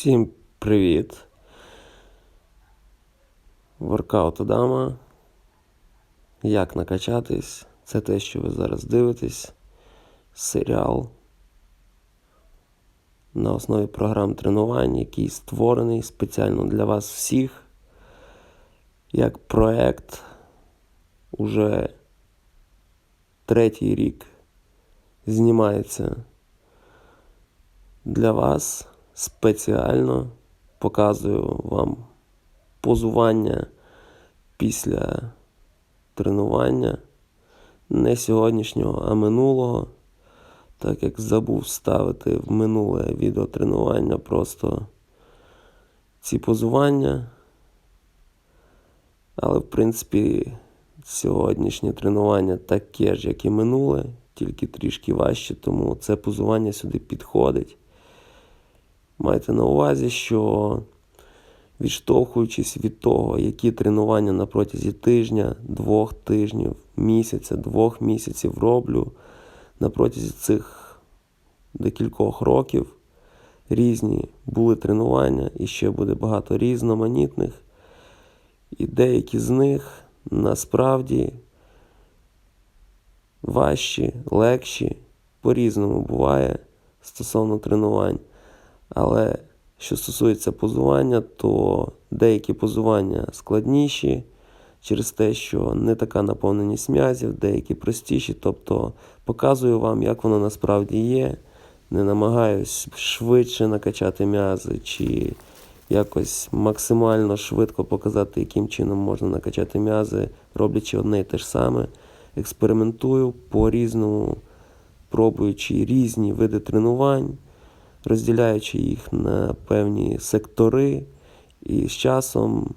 Всім привіт! Воркаут Адама. Як накачатись? Це те, що ви зараз дивитесь. Серіал на основі програм тренувань, який створений спеціально для вас всіх. Як проект уже третій рік знімається для вас спеціально показую вам позування після тренування не сьогоднішнього, а минулого. Так як забув ставити в минуле відео тренування просто ці позування. Але, в принципі, сьогоднішнє тренування таке ж, як і минуле, тільки трішки важче, тому це позування сюди підходить. Майте на увазі, що відштовхуючись від того, які тренування на протязі тижня, двох тижнів, місяця, двох місяців роблю, на протязі цих декількох років різні були тренування і ще буде багато різноманітних. І деякі з них насправді важчі, легші, по-різному буває стосовно тренувань. Але що стосується позування, то деякі позування складніші через те, що не така наповненість м'язів, деякі простіші. Тобто показую вам, як воно насправді є. Не намагаюсь швидше накачати м'язи чи якось максимально швидко показати, яким чином можна накачати м'язи, роблячи одне і те ж саме. Експериментую по-різному, пробуючи різні види тренувань розділяючи їх на певні сектори, і з часом,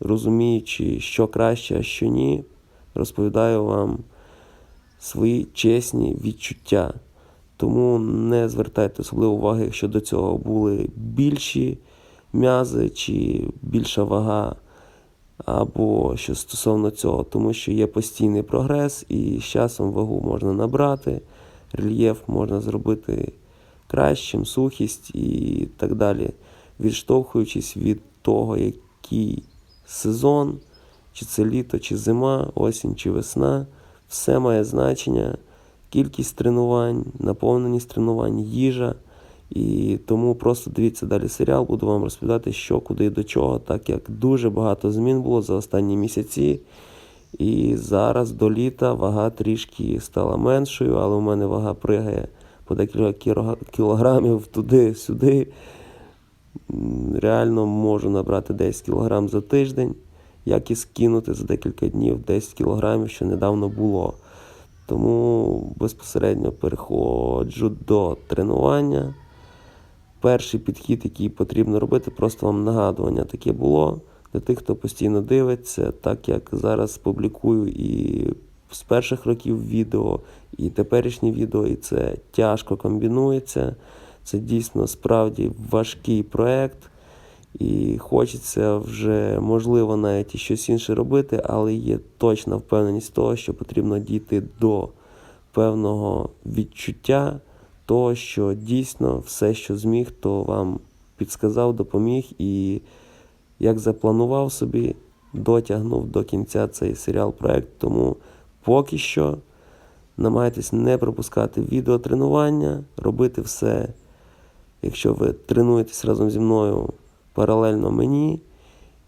розуміючи, що краще, а що ні, розповідаю вам свої чесні відчуття. Тому не звертайте особливо уваги, якщо до цього були більші м'язи чи більша вага, або що стосовно цього, тому що є постійний прогрес, і з часом вагу можна набрати, рельєф можна зробити кращим, сухість і так далі, відштовхуючись від того, який сезон, чи це літо, чи зима, осінь чи весна, все має значення, кількість тренувань, наповненість тренувань, їжа. І тому просто дивіться далі серіал, буду вам розповідати, що, куди і до чого, так як дуже багато змін було за останні місяці. І зараз до літа вага трішки стала меншою, але у мене вага пригає по декілька кілограмів туди-сюди. Реально можу набрати 10 кілограм за тиждень, як і скинути за декілька днів 10 кілограмів, що недавно було. Тому безпосередньо переходжу до тренування. Перший підхід, який потрібно робити, просто вам нагадування таке було для тих, хто постійно дивиться, так як зараз публікую і з перших років відео і теперішнє відео, і це тяжко комбінується. Це дійсно справді важкий проєкт. І хочеться вже, можливо, навіть і щось інше робити, але є точна впевненість того, що потрібно дійти до певного відчуття того, що дійсно все, що зміг, то вам підсказав, допоміг і як запланував собі, дотягнув до кінця цей серіал проект. Тому Поки що намагайтесь не пропускати відеотренування, робити все, якщо ви тренуєтесь разом зі мною паралельно мені.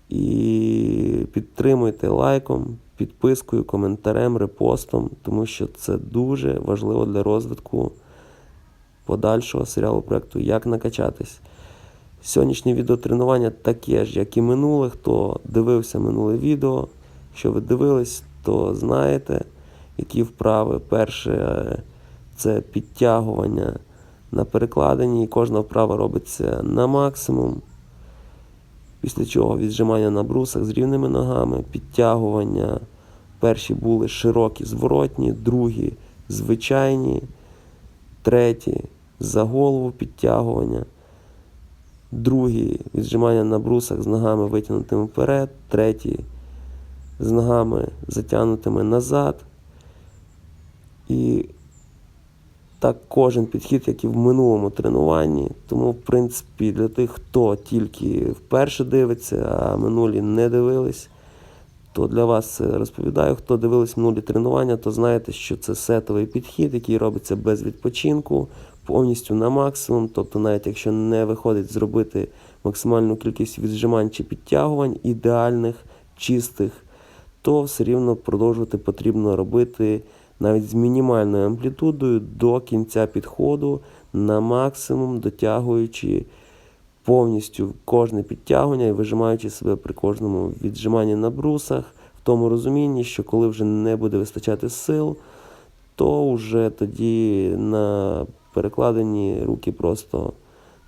І підтримуйте лайком, підпискою, коментарем, репостом, тому що це дуже важливо для розвитку подальшого серіалу проєкту Як накачатись. Сьогоднішнє відеотренування таке ж, як і минуле. Хто дивився минуле відео, якщо ви дивились, то знаєте, які вправи. Перше це підтягування на перекладині, кожна вправа робиться на максимум. Після чого віджимання на брусах з рівними ногами, підтягування. Перші були широкі, зворотні, другі звичайні, треті за голову підтягування. Другі віджимання на брусах з ногами витягнутими вперед, треті з ногами затягнутими назад. І Так, кожен підхід, як і в минулому тренуванні. Тому, в принципі, для тих, хто тільки вперше дивиться, а минулі не дивились, то для вас розповідаю. Хто дивились минулі тренування, то знаєте, що це сетовий підхід, який робиться без відпочинку, повністю на максимум. Тобто, навіть якщо не виходить зробити максимальну кількість віджимань чи підтягувань, ідеальних, чистих, то все рівно продовжувати потрібно робити навіть з мінімальною амплітудою до кінця підходу на максимум, дотягуючи повністю кожне підтягування і вижимаючи себе при кожному віджиманні на брусах, в тому розумінні, що коли вже не буде вистачати сил, то вже тоді на перекладенні руки просто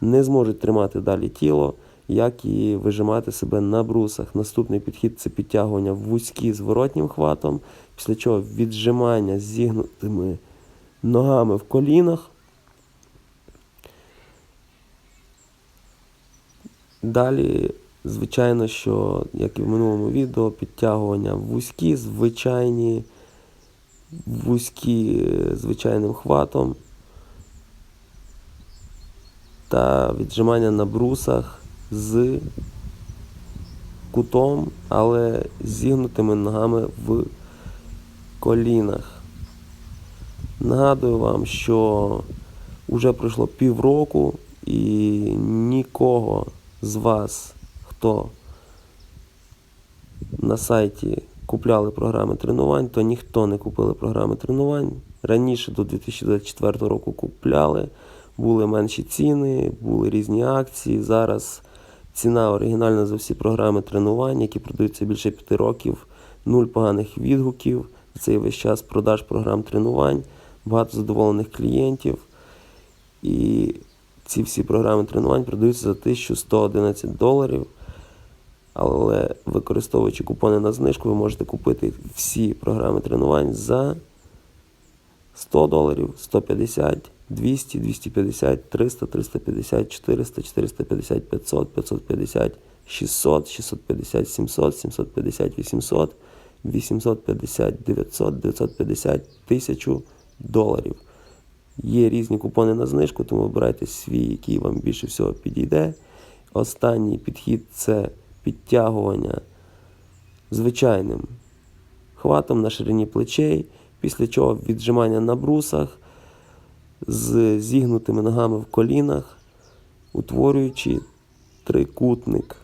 не зможуть тримати далі тіло, як і вижимати себе на брусах. Наступний підхід це підтягування вузькі зворотнім хватом, після чого віджимання з зігнутими ногами в колінах. Далі, звичайно, що, як і в минулому відео, підтягування вузькі, звичайні, вузькі е, звичайним хватом та віджимання на брусах з кутом, але зігнутими ногами в колінах. Нагадую вам, що вже пройшло півроку і нікого з вас, хто на сайті купляли програми тренувань, то ніхто не купили програми тренувань. Раніше до 2024 року купляли, були менші ціни, були різні акції. Зараз ціна оригінальна за всі програми тренувань, які продаються більше п'яти років, нуль поганих відгуків. Цей весь час продаж програм тренувань, багато задоволених клієнтів. І ці всі програми тренувань продаються за 1111 доларів. Але використовуючи купони на знижку, ви можете купити всі програми тренувань за 100 доларів, 150, 200, 250, 300, 350, 400, 450, 500, 550, 600, 650, 700, 750, 800, 850, 900, 950, 1000 доларів. Є різні купони на знижку, тому вибирайте свій, який вам більше всього підійде. Останній підхід це підтягування звичайним хватом на ширині плечей, після чого віджимання на брусах з зігнутими ногами в колінах, утворюючи трикутник.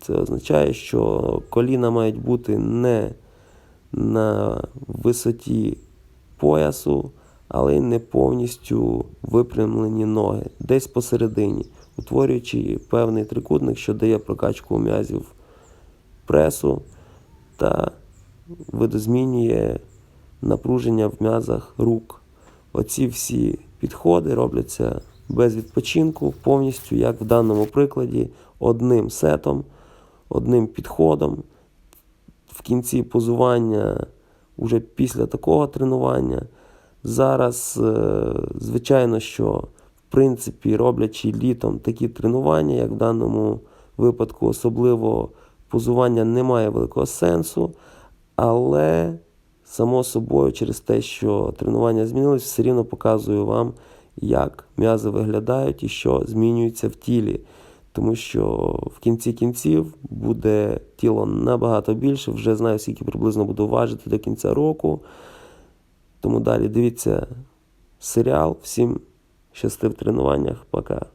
Це означає, що коліна мають бути не на висоті поясу, але й не повністю випрямлені ноги, десь посередині, утворюючи певний трикутник, що дає прокачку м'язів пресу та видозмінює напруження в м'язах рук. Оці всі підходи робляться без відпочинку, повністю, як в даному прикладі, одним сетом, одним підходом. В кінці позування, уже після такого тренування. Зараз, е, звичайно, що в принципі роблячи літом такі тренування, як в даному випадку, особливо позування не має великого сенсу, але само собою, через те, що тренування змінилось, все рівно показую вам, як м'язи виглядають і що змінюється в тілі. Тому що в кінці кінців буде тіло набагато більше. Вже знаю, скільки приблизно буду важити до кінця року. Тому далі дивіться серіал. Всім щасти в тренуваннях. Пока.